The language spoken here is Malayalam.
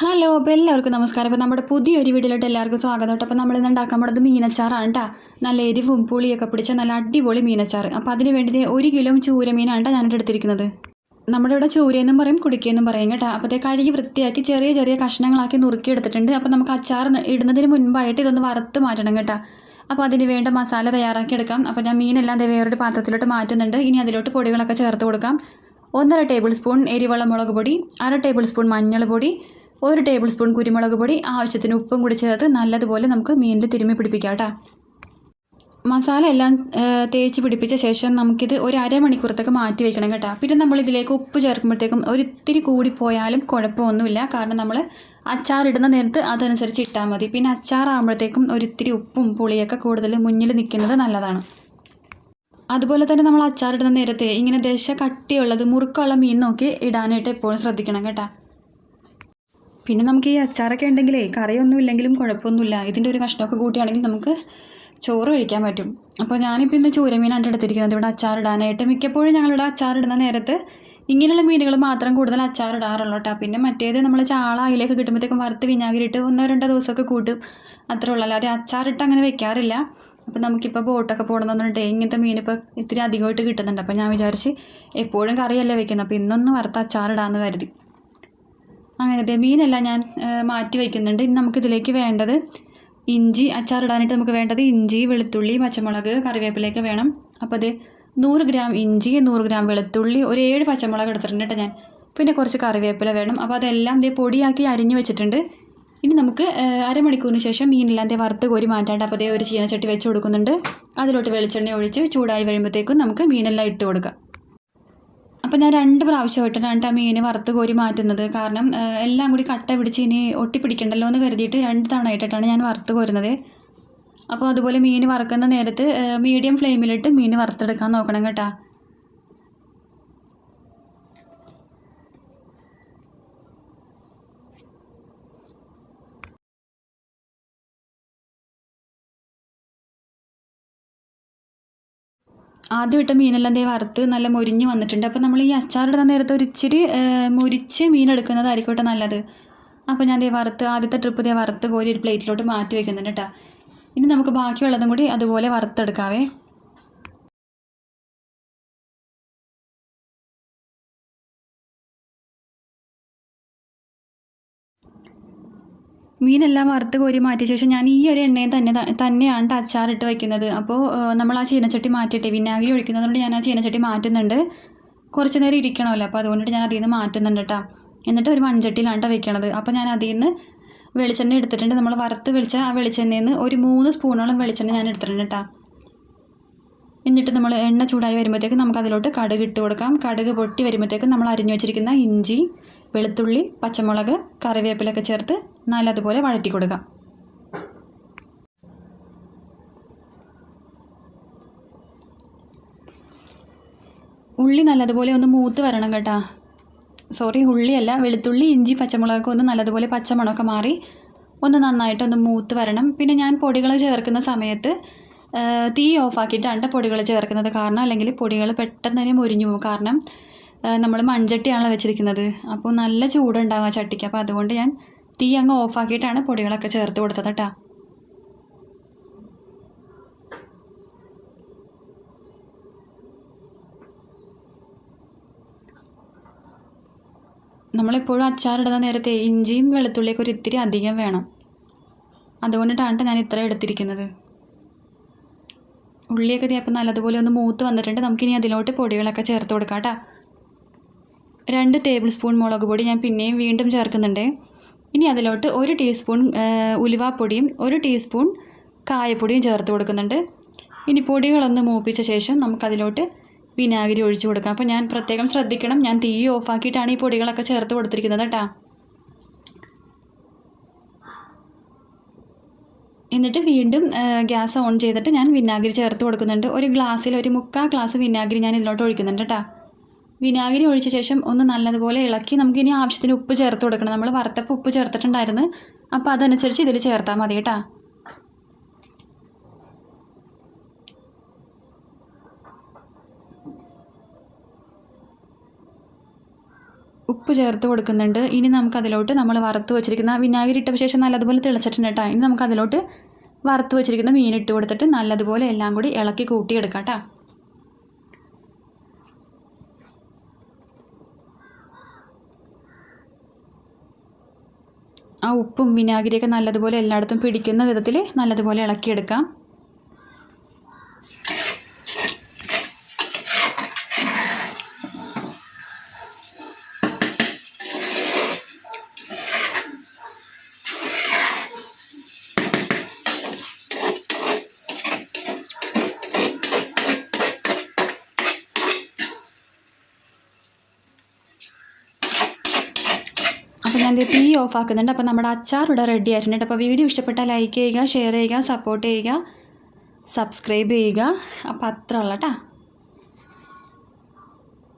ഹലോ അപ്പോൾ എല്ലാവർക്കും നമസ്കാരം. അപ്പോൾ നമ്മുടെ പുതിയൊരു വീട്ടിലോട്ട് എല്ലാവർക്കും സ്വാഗതം. കേട്ടോ അപ്പോൾ നമ്മൾ ഇന്ന് ഉണ്ടാക്കാൻ പോകുന്നത് മീനച്ചാറാണ് കേട്ടോ നല്ല എരിവും പുളിയൊക്കെ പിടിച്ച നല്ല അടിപൊളി മീനച്ചാറ്. അപ്പോൾ അതിന് വേണ്ടി ഒരു കിലോ ചൂര മീനാണ് കേട്ടോ ഞാൻ എടുത്തിരിക്കുന്നത്. നമ്മുടെ ഇവിടെ ചൂരയെന്നും പറയും കുടിക്കുകയെന്നും പറയും കേട്ടോ. അപ്പോൾ അതേ കഴുകി വൃത്തിയാക്കി ചെറിയ ചെറിയ കഷ്ണങ്ങളാക്കി നുറുക്കി എടുത്തിട്ടുണ്ട്. അപ്പോൾ നമുക്ക് അച്ചാർ ഇടുന്നതിന് മുൻപായിട്ട് ഇതൊന്ന് വറുത്ത് മാറ്റണം കേട്ടോ. അപ്പോൾ അതിന് വേണ്ട മസാല തയ്യാറാക്കി എടുക്കാം. അപ്പോൾ ഞാൻ മീനെല്ലാം അതേ വേറൊരു പാത്രത്തിലോട്ട് മാറ്റുന്നുണ്ട്. ഇനി അതിലോട്ട് പൊടികളൊക്കെ ചേർത്ത് കൊടുക്കാം. ഒന്നര ടേബിൾ സ്പൂൺ എരിവെള്ളം മുളക് പൊടി അര ടേബിൾ സ്പൂൺ മഞ്ഞൾ പൊടി ഒരു ടേബിൾ സ്പൂൺ കുരുമുളക് പൊടി ആവശ്യത്തിന് ഉപ്പും കൂടി ചേർത്ത് നല്ലതുപോലെ നമുക്ക് മീനിൽ തിരുമ്മി പിടിപ്പിക്കാം മസാല എല്ലാം തേച്ച് പിടിപ്പിച്ച ശേഷം നമുക്കിത് ഒരു അരമണിക്കൂറത്തേക്ക് മാറ്റി വയ്ക്കണം കേട്ടോ. പിന്നെ നമ്മൾ ഇതിലേക്ക് ഉപ്പ് ചേർക്കുമ്പോഴത്തേക്കും ഒരിത്തിരി കൂടി പോയാലും കുഴപ്പമൊന്നുമില്ല. കാരണം നമ്മൾ അച്ചാറിടുന്ന നേരത്ത് അതനുസരിച്ച് ഇട്ടാൽ മതി. പിന്നെ അച്ചാറാകുമ്പോഴത്തേക്കും ഒരിത്തിരി ഉപ്പും പുളിയൊക്കെ കൂടുതൽ മുന്നിൽ നിൽക്കുന്നത് നല്ലതാണ്. അതുപോലെ തന്നെ നമ്മൾ അച്ചാറിടുന്ന നേരത്തെ ഇങ്ങനെ ദശ കട്ടിയുള്ളത് മുറുക്കുള്ള മീൻ നോക്കി ഇടാനായിട്ട് എപ്പോഴും ശ്രദ്ധിക്കണം കേട്ടോ. പിന്നെ നമുക്ക് ഈ അച്ചാറൊക്കെ ഉണ്ടെങ്കിലേ കറിയൊന്നും ഇല്ലെങ്കിലും കുഴപ്പമൊന്നുമില്ല. ഇതിന്റെ ഒരു കഷ്ണമൊക്കെ കൂട്ടിയാണെങ്കിൽ നമുക്ക് ചോറ് കഴിക്കാൻ പറ്റും. അപ്പോൾ ഞാനിപ്പോൾ ഇന്ന് ചൂരമീനാണ് എടുത്തിരിക്കുന്നത്. ഇവിടെ അച്ചാറിടാനായിട്ട് മിക്കപ്പോഴും ഞങ്ങളിവിടെ അച്ചാറിടുന്ന നേരത്ത് ഇങ്ങനെയുള്ള മീനുകൾ മാത്രം കൂടുതൽ അച്ചാറിടാറുള്ളൂ കേട്ടോ. പിന്നെ മറ്റേത് നമ്മൾ ചാള അതിലേക്ക് കിട്ടുമ്പോഴത്തേക്കും വറുത്ത് വിനാഗിരിട്ട് ഒന്നോ രണ്ടോ ദിവസമൊക്കെ കൂട്ടും. അത്രേ ഉള്ളൂ. അല്ലാതെ അച്ചാറിട്ട് അങ്ങനെ വെക്കാറില്ല. അപ്പോൾ നമുക്കിപ്പോൾ ബോട്ടൊക്കെ പോകണമെന്നുണ്ടെങ്കിൽ ഇങ്ങനത്തെ മീനിപ്പോൾ ഇത്തിരി അധികമായിട്ട് കിട്ടുന്നുണ്ട്. അപ്പോൾ ഞാൻ വിചാരിച്ച് എപ്പോഴും കറിയല്ലേ വെക്കുന്നത്. അപ്പോൾ ഇന്നൊന്ന് വറുത്ത് അച്ചാറിടാമെന്ന് കരുതി. അങ്ങനെ ദേ മീനെല്ലാം ഞാൻ മാറ്റി വയ്ക്കുന്നുണ്ട്. ഇനി നമുക്കിതിലേക്ക് വേണ്ടത് ഇഞ്ചി അച്ചാറിടാനായിട്ട് നമുക്ക് വേണ്ടത് ഇഞ്ചി വെളുത്തുള്ളി പച്ചമുളക് കറിവേപ്പിലയൊക്കെ വേണം. അപ്പോൾ അത് നൂറ് ഗ്രാം ഇഞ്ചി നൂറ് ഗ്രാം വെളുത്തുള്ളി ഒരു ഏഴ് പച്ചമുളക് എടുത്തിട്ടുണ്ട് കേട്ടോ ഞാൻ. പിന്നെ കുറച്ച് കറിവേപ്പില വേണം. അപ്പോൾ അതെല്ലാം ഇതേ പൊടിയാക്കി അരിഞ്ഞ് വെച്ചിട്ടുണ്ട്. ഇനി നമുക്ക് അരമണിക്കൂറിന് ശേഷം മീനെല്ലാം ദേ വറുത്ത് കോരി മാറ്റാണ്ട് അപ്പോൾ ദേ ഒരു ചീനച്ചട്ടി വെച്ച് കൊടുക്കുന്നുണ്ട്. അതിലോട്ട് വെളിച്ചെണ്ണ ഒഴിച്ച് ചൂടായി വരുമ്പോഴത്തേക്കും നമുക്ക് മീനെല്ലാം ഇട്ട് കൊടുക്കാം. അപ്പോൾ ഞാൻ രണ്ട് പ്രാവശ്യമായിട്ടാണ് കേട്ടോ മീൻ വറുത്ത് കോരി മാറ്റുന്നത്. കാരണം എല്ലാം കൂടി കട്ട പിടിച്ച് ഇനി ഒട്ടിപ്പിടിക്കണ്ടല്ലോ എന്ന് കരുതിയിട്ട് രണ്ട് തവണ ആയിട്ടാണ് ഞാൻ വറുത്ത് കോരുന്നത്. അപ്പോൾ അതുപോലെ മീൻ വറുക്കുന്ന നേരത്ത് മീഡിയം ഫ്ലെയിമിലിട്ട് മീൻ വറുത്തെടുക്കാൻ നോക്കണം കേട്ടോ. ആദ്യം ഇട്ട മീനെല്ലാം ദേ വറുത്ത് നല്ല മുരിഞ്ഞ് വന്നിട്ടുണ്ട്. അപ്പോൾ നമ്മൾ ഈ അച്ചാറിടുന്ന നേരത്തെ ഒരു ഇച്ചിരി മുരിച്ച് മീൻ കേട്ടോ നല്ലത്. അപ്പോൾ ഞാൻ ദേ വറുത്ത് ആദ്യത്തെ ട്രിപ്പ് ദേ വറുത്ത് കോരി ഒരു പ്ലേറ്റിലോട്ട് മാറ്റി വെക്കുന്നുണ്ട് കേട്ടോ. ഇനി നമുക്ക് ബാക്കിയുള്ളതും കൂടി അതുപോലെ വറുത്തെടുക്കാവേ. മീനെല്ലാം വറുത്ത് കോരി മാറ്റിയ ശേഷം ഞാൻ ഈ ഒരു എണ്ണയും തന്നെ തന്നെയാണ് ട്ടോ അച്ചാറിട്ട് വെക്കുന്നത് അപ്പോൾ നമ്മൾ ആ ചീനച്ചട്ടി മാറ്റിയിട്ടേ വിനാഗിരി ഒഴിക്കുന്നതുകൊണ്ട് ഞാൻ ആ ചീനച്ചട്ടി മാറ്റുന്നുണ്ട്. കുറച്ച് നേരം ഇരിക്കണമല്ലോ അപ്പോൾ അതുകൊണ്ട് ഞാൻ അതിൽ നിന്ന് മാറ്റുന്നുണ്ട് കേട്ടോ എന്നിട്ട് ഒരു മൺചട്ടിയിലാണ് ട്ടോ വെക്കണത്. അപ്പോൾ ഞാൻ അതിൽ നിന്ന് വെളിച്ചെണ്ണ എടുത്തിട്ടുണ്ട്. നമ്മൾ വറുത്ത് വെളിച്ച ആ വെളിച്ചെണ്ണയിൽ നിന്ന് ഒരു മൂന്ന് സ്പൂണോളം വെളിച്ചെണ്ണ ഞാൻ എടുത്തിട്ടുണ്ട് കേട്ടോ എന്നിട്ട് നമ്മൾ എണ്ണ ചൂടായി വരുമ്പോഴത്തേക്കും നമുക്ക് അതിലോട്ട് കടുക് ഇട്ട് കൊടുക്കാം. കടുക് പൊട്ടി വരുമ്പോഴത്തേക്കും നമ്മൾ അരിഞ്ഞു വെച്ചിരിക്കുന്ന ഇഞ്ചി വെളുത്തുള്ളി പച്ചമുളക് കറിവേപ്പിലൊക്കെ ചേർത്ത് നല്ലതുപോലെ വഴറ്റി കൊടുക്കാം ഉള്ളി നല്ലതുപോലെ ഒന്ന് മൂത്ത് വരണം കേട്ടോ. സോറി ഉള്ളിയല്ല വെളുത്തുള്ളി ഇഞ്ചി പച്ചമുളകൊക്കെ ഒന്ന് നല്ലതുപോലെ പച്ചമണമൊക്കെ മാറി ഒന്ന് നന്നായിട്ടൊന്ന് മൂത്ത് വരണം. പിന്നെ ഞാൻ പൊടികൾ ചേർക്കുന്ന സമയത്ത് തീ ഓഫാക്കിയിട്ടാണ് പൊടികൾ ചേർക്കുന്നത് കാരണം അല്ലെങ്കിൽ പൊടികൾ പെട്ടെന്ന് തന്നെ മുരിഞ്ഞു പോകും. കാരണം നമ്മൾ മൺചട്ടിയാണല്ലോ വെച്ചിരിക്കുന്നത്. അപ്പോൾ നല്ല ചൂടുണ്ടാകും ആ ചട്ടിക്ക്. അപ്പോൾ അതുകൊണ്ട് ഞാൻ തീ അങ്ങ് ഓഫാക്കിയിട്ടാണ് പൊടികളൊക്കെ ചേർത്ത് കൊടുത്തത് കേട്ടോ നമ്മളെപ്പോഴും അച്ചാറിടുന്ന നേരത്തെ ഇഞ്ചിയും വെളുത്തുള്ളിയൊക്കെ ഒരു ഇത്തിരി അധികം വേണം. അതുകൊണ്ടിട്ടാണ് ട്ടോ ഞാൻ ഇത്ര എടുത്തിരിക്കുന്നത്. ഉള്ളിയൊക്കെ ദേ അപ്പം നല്ലതുപോലെ ഒന്ന് മൂത്ത് വന്നിട്ടുണ്ട്. നമുക്കിനി അതിലോട്ട് പൊടികളൊക്കെ ചേർത്ത് കൊടുക്കാം കേട്ടോ രണ്ട് ടേബിൾ സ്പൂൺ മുളക് പൊടി ഞാൻ പിന്നെയും വീണ്ടും ചേർക്കുന്നുണ്ട്. ഇനി അതിലോട്ട് ഒരു ടീസ്പൂൺ ഉലുവാപ്പൊടിയും ഒരു ടീസ്പൂൺ കായപ്പൊടിയും ചേർത്ത് കൊടുക്കുന്നുണ്ട്. ഇനി പൊടികളൊന്ന് മൂപ്പിച്ച ശേഷം നമുക്കതിലോട്ട് വിനാഗിരി ഒഴിച്ചു കൊടുക്കാം. അപ്പോൾ ഞാൻ പ്രത്യേകം ശ്രദ്ധിക്കണം. ഞാൻ തീ ഓഫാക്കിയിട്ടാണ് ഈ പൊടികളൊക്കെ ചേർത്ത് കൊടുത്തിരിക്കുന്നത് കേട്ടോ. എന്നിട്ട് വീണ്ടും ഗ്യാസ് ഓൺ ചെയ്തിട്ട് ഞാൻ വിനാഗിരി ചേർത്ത് കൊടുക്കുന്നുണ്ട്. ഒരു ഗ്ലാസ്സിൽ ഒരു മുക്കാൽ ഗ്ലാസ് വിനാഗിരി ഞാൻ ഇതിലോട്ട് ഒഴിക്കുന്നുണ്ട് കേട്ടോ. വിനാഗിരി ഒഴിച്ച ശേഷം ഒന്ന് നല്ലതുപോലെ ഇളക്കി നമുക്കിനി ആവശ്യത്തിന് ഉപ്പ് ചേർത്ത് കൊടുക്കണം. നമ്മൾ വറുത്തപ്പോൾ ഉപ്പ് ചേർത്തിട്ടുണ്ടായിരുന്നു. അപ്പോൾ അതനുസരിച്ച് ഇതിൽ ചേർത്താൽ മതി കേട്ടോ. ഉപ്പ് ചേർത്ത് കൊടുക്കുന്നുണ്ട്. ഇനി നമുക്കതിലോട്ട് നമ്മൾ വറുത്ത് വെച്ചിരിക്കുന്ന വിനാഗിരി ഇട്ട ശേഷം നല്ലതുപോലെ തിളച്ചിട്ടുണ്ട് കേട്ടോ. ഇനി നമുക്കതിലോട്ട് വറുത്ത് വെച്ചിരിക്കുന്ന മീൻ ഇട്ട് കൊടുത്തിട്ട് നല്ലതുപോലെ എല്ലാം കൂടി ഇളക്കി കൂട്ടിയെടുക്കാം കേട്ടോ. ആ ഉപ്പും വിനാഗിരിയൊക്കെ നല്ലതുപോലെ എല്ലായിടത്തും പിടിക്കുന്ന വിധത്തിൽ നല്ലതുപോലെ ഇളക്കിയെടുക്കാം. അപ്പോൾ ഞാൻ തീ ഓഫ് ആക്കുന്നുണ്ട്. അപ്പോൾ നമ്മുടെ അച്ചാർ ഇവിടെ റെഡി ആയിട്ടുണ്ട്. അപ്പോൾ വീഡിയോ ഇഷ്ടപ്പെട്ടാൽ ലൈക്ക് ചെയ്യുക ഷെയർ ചെയ്യുക സപ്പോർട്ട് ചെയ്യുക സബ്സ്ക്രൈബ് ചെയ്യുക. അപ്പോൾ അത്ര ഉള്ള കേട്ടോ